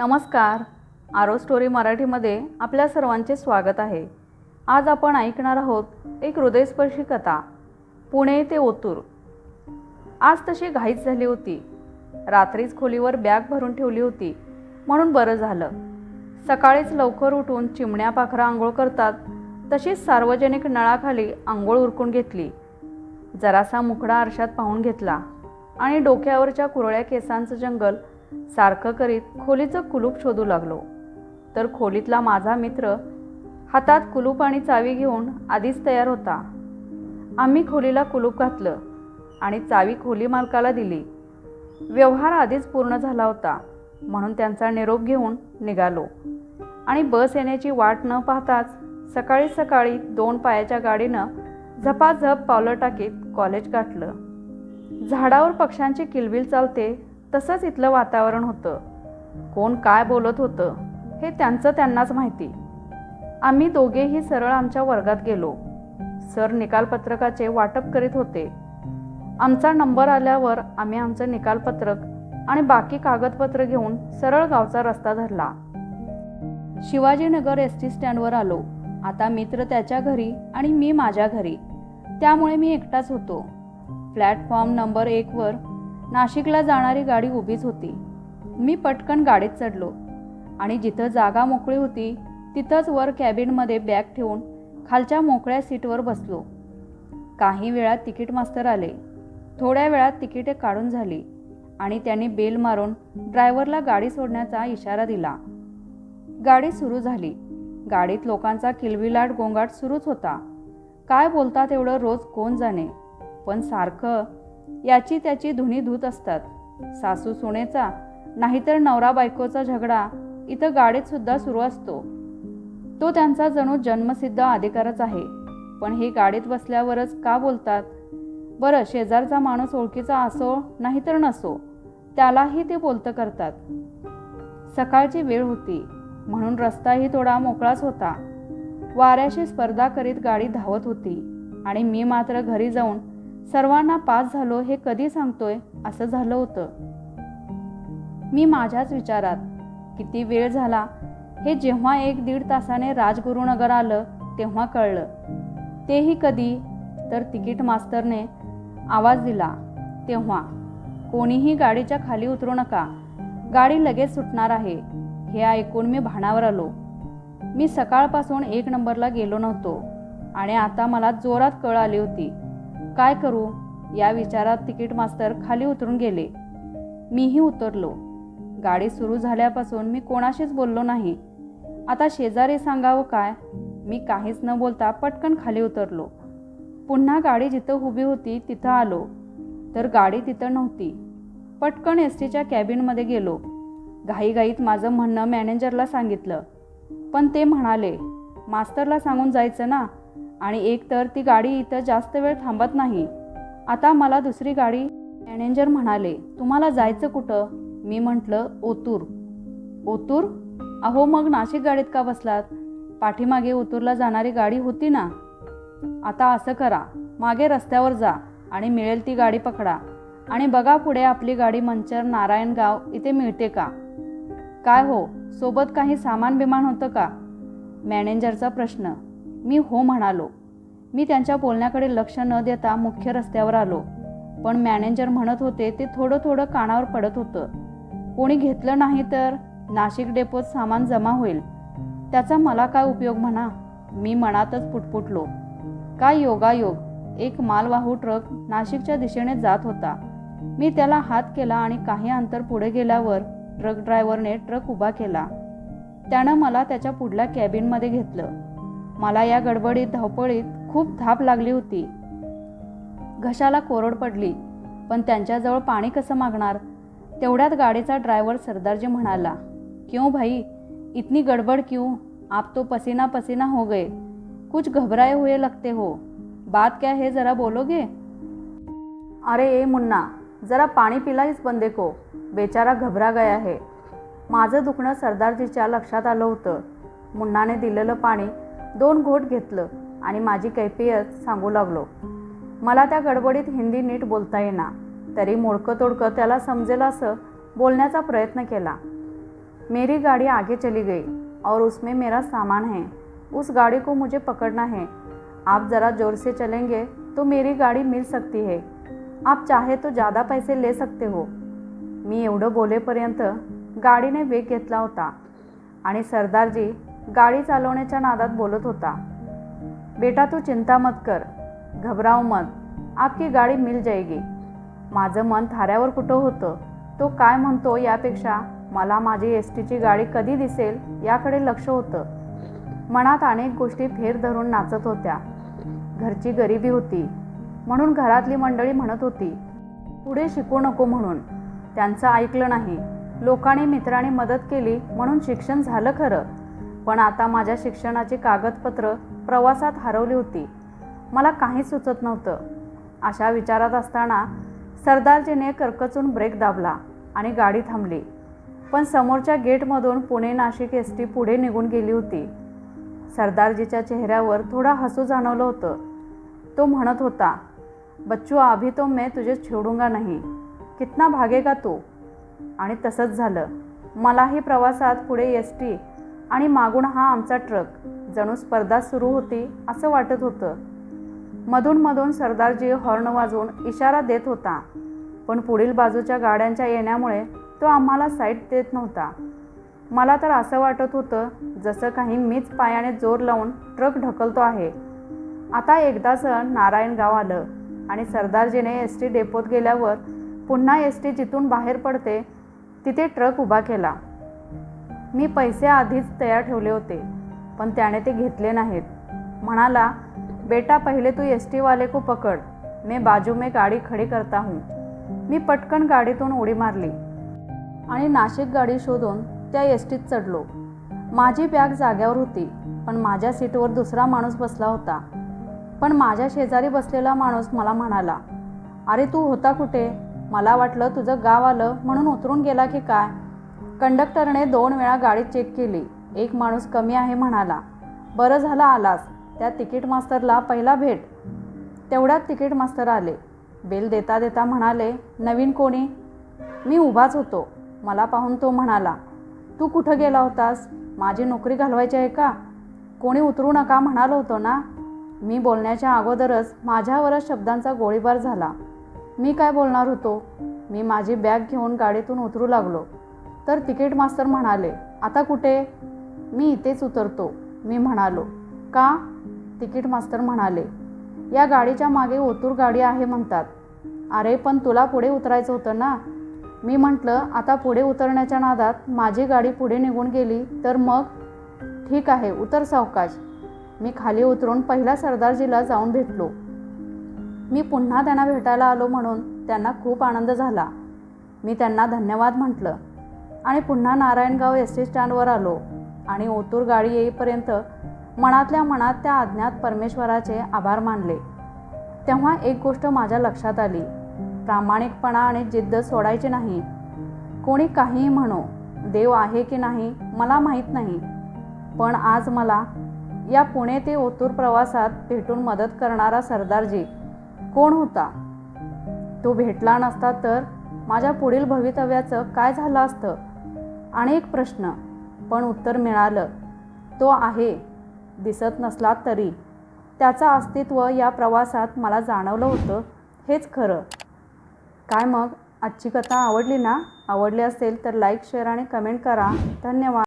नमस्कार. आरो स्टोरी मराठीमध्ये आपल्या सर्वांचे स्वागत आहे. आज आपण ऐकणार आहोत एक हृदयस्पर्शी कथा पुणे ते ओतूर. आज तशी घाईच झाली होती. रात्रीच खोलीवर बॅग भरून ठेवली होती म्हणून बरं झालं. सकाळीच लवकर उठून चिमण्या पाखरा आंघोळ करतात तशीच सार्वजनिक नळाखाली आंघोळ उरकून घेतली. जरासा मुखडा आरशात पाहून घेतला आणि डोक्यावरच्या कुरळ्या केसांचं जंगल सारखं करीत खोलीचं कुलूप शोधू लागलो. तर खोलीतला माझा मित्र हातात कुलूप आणि चावी घेऊन आधीच तयार होता. आम्ही खोलीला कुलूप घातलं आणि चावी खोली मालकाला दिली. व्यवहार आधीच पूर्ण झाला होता म्हणून त्यांचा निरोप घेऊन निघालो. आणि बस येण्याची वाट न पाहताच सकाळी सकाळी दोन पायाच्या गाडीनं झपाझप पावलं टाकीत कॉलेज गाठलं. झाडावर पक्ष्यांची किलबिल चालते तसंच इथलं वातावरण होतं. कोण काय बोलत होतं हे त्यांचं त्यांनाच माहिती. आम्ही दोघेही सरळ आमच्या वर्गात गेलो. सर निकालपत्रकाचे वाटप करीत होते. आमचा नंबर आल्यावर आम्ही आमचं निकालपत्रक आणि बाकी कागदपत्र घेऊन सरळ गावचा रस्ता धरला. शिवाजीनगर एस टी स्टँडवर आलो. आता मित्र त्याच्या घरी आणि मी माझ्या घरी. त्यामुळे मी एकटाच होतो. प्लॅटफॉर्म नंबर एकवर नाशिकला जाणारी गाडी उभीच होती. मी पटकन गाडीत चढलो आणि जिथं जागा मोकळी होती तिथंच वर कॅबिनमध्ये बॅग ठेवून खालच्या मोकळ्या सीटवर बसलो. काही वेळात तिकीट मास्तर आले. थोड्या वेळात तिकिटे काढून झाली आणि त्यांनी बेल मारून ड्रायव्हरला गाडी सोडण्याचा इशारा दिला. गाडी सुरू झाली. गाडीत लोकांचा किलबिलाट गोंगाट सुरूच होता. काय बोलतात एवढं रोज कोण जाणे? पण सारखं याची त्याची धुनी धूत असतात. सासू सुनेचा नाहीतर नवरा बायकोचा झगडा इथं गाडीत सुद्धा सुरू असतो. तो त्यांचा जणू जन्मसिद्ध अधिकारच आहे. पण हे गाडीत बसल्यावरच का बोलतात? बरं शेजारचा माणूस ओळखीचा असो नाहीतर नसो त्यालाही ते बोलतं करतात. सकाळची वेळ होती. म्हणून रस्ताही थोडा मोकळाच होता. वाऱ्याशी स्पर्धा करीत गाडी धावत होती. आणि मी मात्र घरी जाऊन सर्वांना पास झालो हे कधी सांगतोय? असं झालं होतं. मी माझ्याच विचारात किती वेळ झाला? हे जेव्हा एक दीड तासाने राजगुरुनगर आलं तेव्हा कळलं. तेही कधी? तर तिकीट मास्तरने आवाज दिला. तेव्हा कोणीही गाडीच्या खाली उतरू नका. गाडी लगेच सुटणार आहे. हे ऐकून मी भाणावर आलो. मी सकाळपासून एक नंबरला गेलो नव्हतो. आणि आता मला जोरात कळ आली होती. काय करू? या विचारात तिकीट मास्तर खाली उतरून गेले. मीही उतरलो. गाडी सुरू झाल्यापासून मी कोणाशीच बोललो नाही. आता शेजारी सांगावं काय? मी काहीच न बोलता पटकन खाली उतरलो. पुन्हा गाडी जिथं उभी होती तिथं आलो. तर गाडी तिथं नव्हती. पटकन एस टीच्या कॅबिनमध्ये गेलो. घाईघाईत माझं म्हणणं मॅनेजरला सांगितलं. पण ते म्हणाले मास्तरला सांगून जायचं ना? आणि एक तर ती गाडी इथं जास्त वेळ थांबत नाही. आता मला दुसरी गाडी मॅनेजर म्हणाले तुम्हाला जायचं कुठं? मी म्हटलं ओतूर. ओतूर? अहो मग नाशिक गाडीत का बसलात? पाठीमागे ओतूरला जाणारी गाडी होती ना. आता असं करा मागे रस्त्यावर जा आणि मिळेल ती गाडी पकडा. आणि बघा पुढे आपली गाडी मंचर नारायणगाव इथे मिळते का? काय हो? सोबत काही सामान बिमान होतं का? मॅनेजरचा प्रश्न. मी हो म्हणालो. मी त्यांच्या बोलण्याकडे लक्ष न देता मुख्य रस्त्यावर आलो. पण मॅनेजर म्हणत होते ते थोडं थोडं कानावर पडत होतं. कोणी घेतलं नाही तर नाशिक डेपोत सामान जमा होईल. त्याचा मला काय उपयोग म्हणा? मी मनातच पुटपुटलो. काय योगायोग? एक मालवाहू ट्रक नाशिकच्या दिशेने जात होता. मी त्याला हात केला आणि काही अंतर पुढे गेल्यावर ट्रक ड्रायव्हरने ट्रक उभा केला. त्यानं मला त्याच्या पुढल्या कॅबिनमध्ये घेतलं. मला या गडबडीत धावपळीत खूप धाप लागली होती. घशाला कोरड पडली पण त्यांच्याजवळ पाणी कसं मागणार? तेवढ्यात गाडीचा ड्रायव्हर सरदारजी म्हणाला क्यों भाई? इतनी गडबड क्यों? आप तो पसीना पसीना हो गए. कुछ घबराए हुए लगते हो. बात क्या है ज़रा बोलोगे? अरे ए मुन्ना जरा पाणी पिला इस बंदे को. बेचारा घबरा गया है. माझं दुखणं सरदारजीच्या लक्षात आलं होतं. मुन्नाने दिलेलं पाणी दोन घोट घेतलं आणि माझी कैफियत सांगू लागलो. मला त्या गडबडीत हिंदी नीट बोलता येईना. तरी मोडकं तोडकं त्याला समजेल असं बोलण्याचा प्रयत्न केला. मेरी गाड़ी आगे चली गई और उसमें मेरा सामान है. उस गाड़ी को मुझे पकड़ना है. आप ज़रा ज़ोर से चलेंगे तो मेरी गाडी मिल सकती है. आप चाहे तो ज़्यादा पैसे ले सकते हो. मी एवढं बोलेपर्यंत गाडीने वेग घेतला होता. आणि सरदारजी गाडी चालवण्याच्या नादात बोलत होता. बेटा तू चिंता मत कर घबराव मत आपकी गाडी मिल जाएगी. माझं मन थाऱ्यावर कुठं होतं? तो काय म्हणतो यापेक्षा मला माझी एस टीची गाडी कधी दिसेल याकडे लक्ष होतं. मनात अनेक गोष्टी फेर धरून नाचत होत्या. घरची गरिबी होती. म्हणून घरातली मंडळी म्हणत होती पुढे शिकू नको म्हणून. त्यांचं ऐकलं नाही. लोकांनी मित्रांनी मदत केली म्हणून शिक्षण झालं खरं. पण आता माझ्या शिक्षणाची कागदपत्र प्रवासात हरवली होती. मला काहीच सुचत नव्हतं. अशा विचारात असताना सरदारजीने कर्कचून ब्रेक दाबला आणि गाडी थांबली. पण समोरच्या गेटमधून पुणे नाशिक एस टी पुढे निघून गेली होती. सरदारजीच्या चेहऱ्यावर थोडा हसू जाणवलं होतं. तो म्हणत होता बच्चू अभी तो मैं तुझे छोडूंगा नाही. कितना भागेगा तू? आणि तसंच झालं. मलाही प्रवासात पुढे एस टी आणि मागून हा आमचा ट्रक जणू स्पर्धा सुरू होती असं वाटत होतं. मधून मधून सरदारजी हॉर्न वाजवून इशारा देत होता. पण पुढील बाजूच्या गाड्यांच्या येण्यामुळे तो आम्हाला साईट देत नव्हता. मला तर असं वाटत होतं जसं काही मीच पायाने जोर लावून ट्रक ढकलतो आहे. आता एकदाच नारायणगाव आलं आणि सरदारजीने एस टी डेपोत गेल्यावर पुन्हा एस टी जिथून बाहेर पडते तिथे ट्रक उभा केला. मी पैसे आधीच तयार ठेवले होते पण त्याने ते घेतले नाहीत. म्हणाला बेटा पहिले तू एस टीवाले को पकड मी बाजू में गाडी खडी करता हूँ. मी पटकन गाडीतून उडी मारली आणि नाशिक गाडी शोधून त्या एस टीत चढलो. माझी बॅग जाग्यावर होती पण माझ्या सीटवर दुसरा माणूस बसला होता. पण माझ्या शेजारी बसलेला माणूस मला म्हणाला अरे तू होता कुठे? मला वाटलं तुझं गाव आलं म्हणून उतरून गेला की काय? कंडक्टरने दोन वेळा गाडी चेक केली. एक माणूस कमी आहे म्हणाला बरं झालं आलास त्या तिकीट मास्तरला पहिला भेट. तेवढ्यात तिकीट मास्तर आले. बिल देता देता म्हणाले नवीन कोणी? मी उभाच होतो. मला पाहून तो म्हणाला तू कुठं गेला होतास? माझी नोकरी घालवायची आहे का? कोणी उतरू नका म्हणालो होतो ना? मी बोलण्याच्या अगोदरच माझ्यावरच शब्दांचा गोळीबार झाला. मी काय बोलणार होतो? मी माझी बॅग घेऊन गाडीतून उतरू लागलो. तर तिकीट मास्तर म्हणाले आता कुठे? मी इथेच उतरतो. मी म्हणालो का? तिकीट मास्तर म्हणाले या गाडीच्या मागे ओतूर गाडी आहे म्हणतात. अरे पण तुला पुढे उतरायचं होतं ना? मी म्हटलं आता पुढे उतरण्याच्या नादात माझी गाडी पुढे निघून गेली तर मग? ठीक आहे उतर सावकाश. मी खाली उतरून पहिला सरदारजीला जाऊन भेटलो. मी पुन्हा त्यांना भेटायला आलो म्हणून त्यांना खूप आनंद झाला. मी त्यांना धन्यवाद म्हटलं. आणि पुन्हा नारायणगाव एस टी स्टँडवर आलो. आणि ओतूर गाडी येईपर्यंत मनातल्या मनात त्या अज्ञात परमेश्वराचे आभार मानले. तेव्हा एक गोष्ट माझ्या लक्षात आली. प्रामाणिकपणा आणि जिद्द सोडायची नाही. कोणी काहीही म्हणो देव आहे की नाही मला माहीत नाही. पण आज मला या पुणे ते ओतूर प्रवासात भेटून मदत करणारा सरदारजी कोण होता? तो भेटला नसता तर माझ्या पुढील भवितव्याचं काय झालं असतं? अनेक प्रश्न पण उत्तर मिळालं. तो आहे दिसत नसला तरी. त्याचं अस्तित्व या प्रवासात मला जाणवलं होतं. हेच खरं. काय मग? आजची कथा आवडली ना? आवडली असेल तर लाईक शेअर आणि कमेंट करा. धन्यवाद.